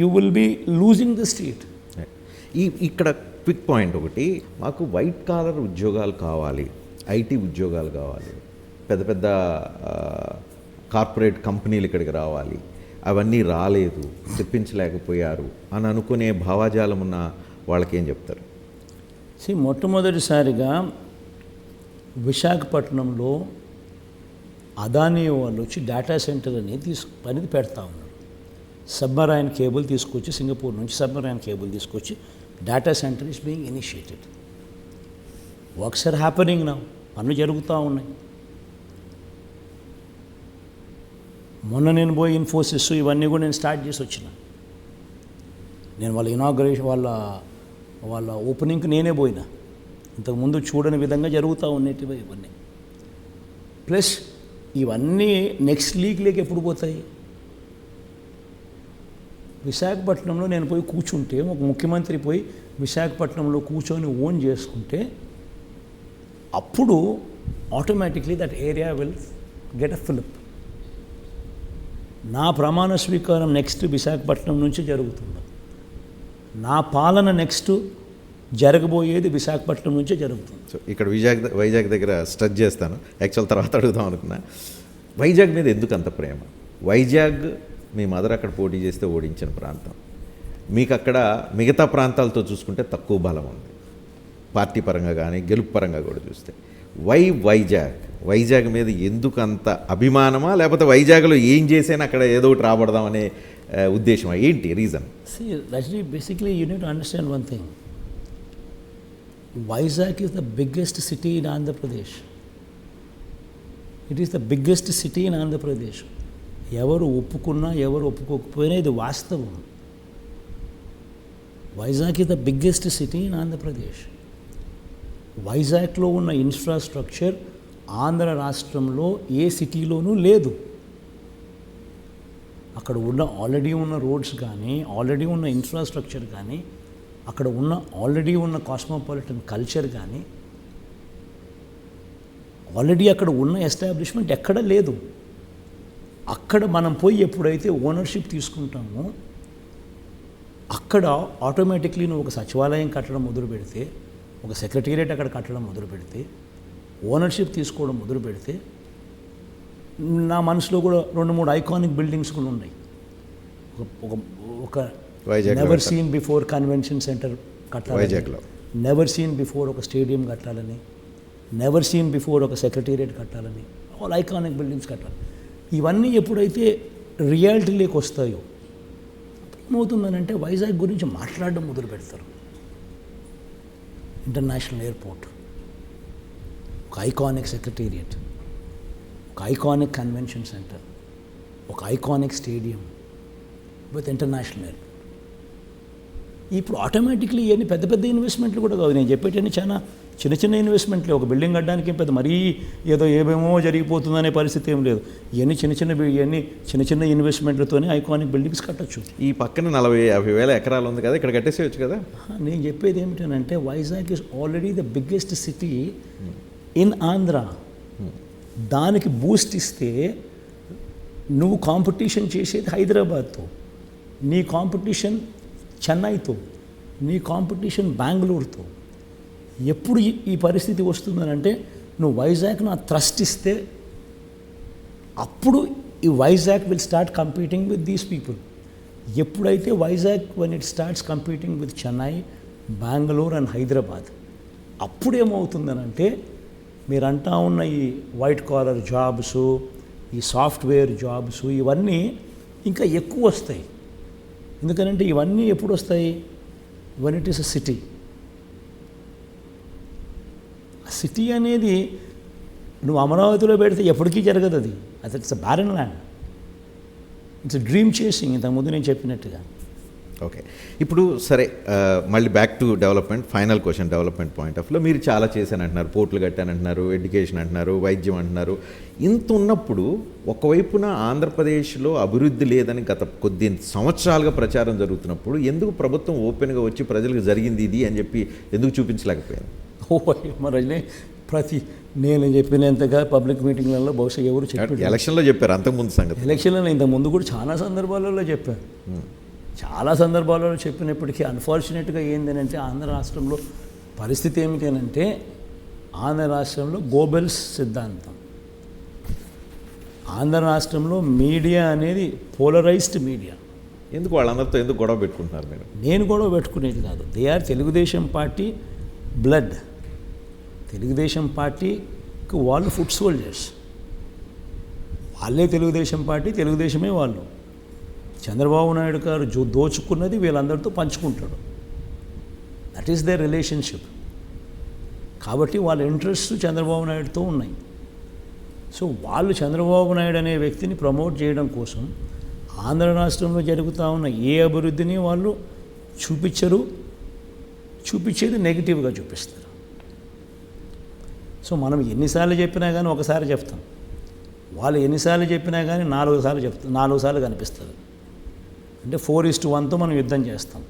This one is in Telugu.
you will be losing the state. ఈ ఇక్కడ క్విక్ పాయింట్ ఒకటి మాకు వైట్ కాలర్ ఉద్యోగాలు కావాలి ఐటీ ఉద్యోగాలు కావాలి పెద్ద పెద్ద కార్పొరేట్ కంపెనీలు ఇక్కడికి రావాలి అవన్నీ రాలేదు తెప్పించలేకపోయారు అని అనుకునే భావాజాలం ఉన్న వాళ్ళకి ఏం చెప్తారు See, మొట్టమొదటిసారిగా విశాఖపట్నంలో అదానీ వాళ్ళు వచ్చి డేటా సెంటర్ అనేది తీసు అనేది పెడతా ఉన్నారు సబ్మరైన్ కేబుల్ తీసుకొచ్చి సింగపూర్ నుంచి సబ్మరైన్ కేబుల్ తీసుకొచ్చి data centre is being initiated works are happening నా పనులు జరుగుతూ ఉన్నాయి. మొన్న నేను పోయి ఇన్ఫోసిస్ ఇవన్నీ కూడా నేను స్టార్ట్ చేసి వచ్చిన. నేను వాళ్ళ ఇనాగ్రేషన్ వాళ్ళ వాళ్ళ ఓపెనింగ్కి నేనే పోయినా. ఇంతకుముందు చూడని విధంగా జరుగుతూ ఉండేటివి ఇవన్నీ. ప్లస్ ఇవన్నీ నెక్స్ట్ లీగ్లోకి ఎప్పుడు పోతాయి? విశాఖపట్నంలో నేను పోయి కూర్చుంటే ఒక ముఖ్యమంత్రి పోయి విశాఖపట్నంలో కూర్చొని ఓన్ చేసుకుంటే అప్పుడు automatically that area will get a fillip నా ప్రమాణ స్వీకారం నెక్స్ట్ విశాఖపట్నం నుంచి జరుగుతుంది. నా పాలన నెక్స్ట్ జరగబోయేది విశాఖపట్నం నుంచే జరుగుతుంది. సో ఇక్కడ వైజాగ్ వైజాగ్ దగ్గర స్టచ్ చేస్తాను. యాక్చువల్ తర్వాత అడుగుదాం అనుకున్నా. వైజాగ్ మీద ఎందుకు అంత ప్రేమ? వైజాగ్ మీ మదర్ అక్కడ పోటీ చేస్తే ఓడించిన ప్రాంతం. మీకు అక్కడ మిగతా ప్రాంతాలతో చూసుకుంటే తక్కువ బలం ఉంది. పార్టీ పరంగా కానీ గెలుపు పరంగా కూడా చూస్తే. వై వైజాగ్? వైజాగ్ మీద ఎందుకు అంత అభిమానమా? లేకపోతే వైజాగ్లో ఏం చేసినా అక్కడ ఏదో ఒకటి రాబడదామనే ఉద్దేశమా? ఏంటి reason? See, Rajni, basically you understand one thing Vizag thing. The biggest city in Andhra Pradesh it is the biggest city in Andhra Pradesh ఎవరు ఒప్పుకున్నా ఎవరు ఒప్పుకోకపోయినా ఇది వాస్తవం. Vizag is the biggest city in Andhra Pradesh. వైజాగ్లో ఉన్న ఇన్ఫ్రాస్ట్రక్చర్ ఆంధ్ర రాష్ట్రంలో ఏ సిటీలోనూ లేదు. అక్కడ ఉన్న ఆల్రెడీ ఉన్న రోడ్స్ కానీ ఆల్రెడీ ఉన్న ఇన్ఫ్రాస్ట్రక్చర్ కానీ అక్కడ ఉన్న ఆల్రెడీ ఉన్న కాస్మోపాలిటన్ కల్చర్ కానీ ఆల్రెడీ అక్కడ ఉన్న ఎస్టాబ్లిష్మెంట్ ఎక్కడ లేదు. అక్కడ మనం పోయి ఎప్పుడైతే ఓనర్షిప్ తీసుకుంటామో అక్కడ ఆటోమేటిక్లీ నువ్వు ఒక సచివాలయం కట్టడం మొదలు పెడితే ఒక సెక్రటేరియట్ అక్కడ కట్టడం మొదలు పెడితే ఓనర్షిప్ తీసుకోవడం మొదలు పెడితే నా మనసులో కూడా రెండు మూడు ఐకానిక్ బిల్డింగ్స్ కూడా ఉన్నాయి ఒక ఒక never. Seen before convention centre కట్టాలి వైజాగ్లో. నెవర్ సీన్ బిఫోర్ ఒక స్టేడియం కట్టాలని నెవర్ సీన్ బిఫోర్ ఒక సెక్రటేరియట్ కట్టాలని ఆల్ ఐకానిక్ బిల్డింగ్స్ కట్టాలి ఇవన్నీ ఎప్పుడైతే రియాలిటీలోకి వస్తాయో ఏమవుతుందనంటే వైజాగ్ గురించి మాట్లాడడం మొదలు పెడతారు. International airport. ఒక ఐకానిక్ సెక్రటేరియట్. ఒక ఐకానిక్ కన్వెన్షన్ సెంటర్. ఒక iconic stadium with international airport. ఇప్పుడు ఆటోమేటిక్లీ ఇవన్నీ పెద్ద పెద్ద ఇన్వెస్ట్మెంట్లు కూడా కాదు నేను చెప్పేటన్నీ చాలా చిన్న చిన్న ఇన్వెస్ట్మెంట్లు ఒక బిల్డింగ్ కట్టడానికి ఏం పెద్ద మరీ ఏదో ఏమేమో జరిగిపోతుందనే పరిస్థితి ఏం లేదు. ఇవన్నీ చిన్న చిన్న ఇవన్నీ చిన్న చిన్న ఇన్వెస్ట్మెంట్లతోనే ఐకానిక్ బిల్డింగ్స్ కట్టొచ్చు. ఈ పక్కన నలభై యాభై వేల ఎకరాలు ఉంది కదా ఇక్కడ కట్టేసేయచ్చు కదా? నేను చెప్పేది ఏమిటంటే Vizag is already the biggest city in Andhra దానికి బూస్ట్ ఇస్తే నువ్వు కాంపిటీషన్ చేసేది హైదరాబాద్తో నీ కాంపిటీషన్ చెన్నైతో నీ కాంపిటీషన్ బెంగళూరుతో. ఎప్పుడు ఈ- ఈ పరిస్థితి వస్తుందనంటే నువ్వు వైజాగ్ నా ట్రస్ట్ ఇస్తే అప్పుడు ఈ Vizag will start competing with these people ఎప్పుడైతే Vizag when it starts competing with Chennai Bengaluru and Hyderabad అప్పుడు ఏమవుతుందనంటే మీరు అంటా ఉన్న ఈ వైట్ కాలర్ జాబ్స్ ఈ సాఫ్ట్వేర్ జాబ్స్ ఇవన్నీ ఇంకా ఎక్కువ వస్తాయి. ఎందుకనంటే ఇవన్నీ ఎప్పుడు వస్తాయి? When it is a city city అనేది నువ్వు అమరావతిలో పెడితే ఎప్పటికీ జరగదు అది. అది it's barren land it's dream chasing ఇంతకుముందు నేను చెప్పినట్టుగా. ఓకే. ఇప్పుడు సరే మళ్ళీ back to development final question development point ఆఫ్లో మీరు చాలా చేశాను అంటున్నారు పోర్టులు కట్టాను అంటున్నారు ఎడ్యుకేషన్ అంటున్నారు వైద్యం అంటున్నారు. ఇంత ఉన్నప్పుడు ఒకవైపున ఆంధ్రప్రదేశ్లో అభివృద్ధి లేదని గత కొద్ది సంవత్సరాలుగా ప్రచారం జరుగుతున్నప్పుడు ఎందుకు ప్రభుత్వం ఓపెన్గా వచ్చి ప్రజలకు జరిగింది ఇది అని చెప్పి ఎందుకు చూపించలేకపోయింది ఓ మరి ప్రతి నేను చెప్పినంతగా పబ్లిక్ మీటింగ్లలో బహుశా ఎవరు చెప్పారు ఎలక్షన్లో చెప్పారు అంతకుముందు సంగతి. ఎలక్షన్లలో ఇంత ముందు కూడా చాలా సందర్భాలలో చెప్పారు. చాలా సందర్భాలలో చెప్పినప్పటికీ అన్ఫార్చునేట్గా ఏంటంటే ఆంధ్ర రాష్ట్రంలో పరిస్థితి ఏమిటి అని అంటే ఆంధ్ర రాష్ట్రంలో గోబెల్స్ సిద్ధాంతం. ఆంధ్ర రాష్ట్రంలో మీడియా అనేది పోలరైజ్డ్ మీడియా. ఎందుకు వాళ్ళందరితో ఎందుకు గొడవ పెట్టుకుంటున్నారు మీరు? నేను కూడా పెట్టుకునేది కాదు. They are Telugu Desam party blood Telugu Desam పార్టీకి వాళ్ళు ఫుడ్ సోల్జర్స్ వాళ్ళే తెలుగుదేశం పార్టీ తెలుగుదేశమే వాళ్ళు. చంద్రబాబు నాయుడు గారు జో దోచుకున్నది వీళ్ళందరితో పంచుకుంటాడు. దట్ ఈస్ దే రిలేషన్షిప్ కాబట్టి వాళ్ళ ఇంట్రెస్ట్ చంద్రబాబు నాయుడుతో ఉన్నాయి. సో వాళ్ళు చంద్రబాబు నాయుడు అనే వ్యక్తిని ప్రమోట్ చేయడం కోసం ఆంధ్ర రాష్ట్రంలో జరుగుతూ ఉన్న ఏ అభివృద్ధిని వాళ్ళు చూపించరు చూపించేది నెగిటివ్గా చూపిస్తారు. సో మనం ఎన్నిసార్లు చెప్పినా కానీ ఒకసారి చెప్తాం. వాళ్ళు ఎన్నిసార్లు చెప్పినా కానీ నాలుగు సార్లు చెప్తాం నాలుగు సార్లు కనిపిస్తుంది. అంటే ఫోర్ ఇస్ టు వన్తో మనం యుద్ధం చేస్తాం.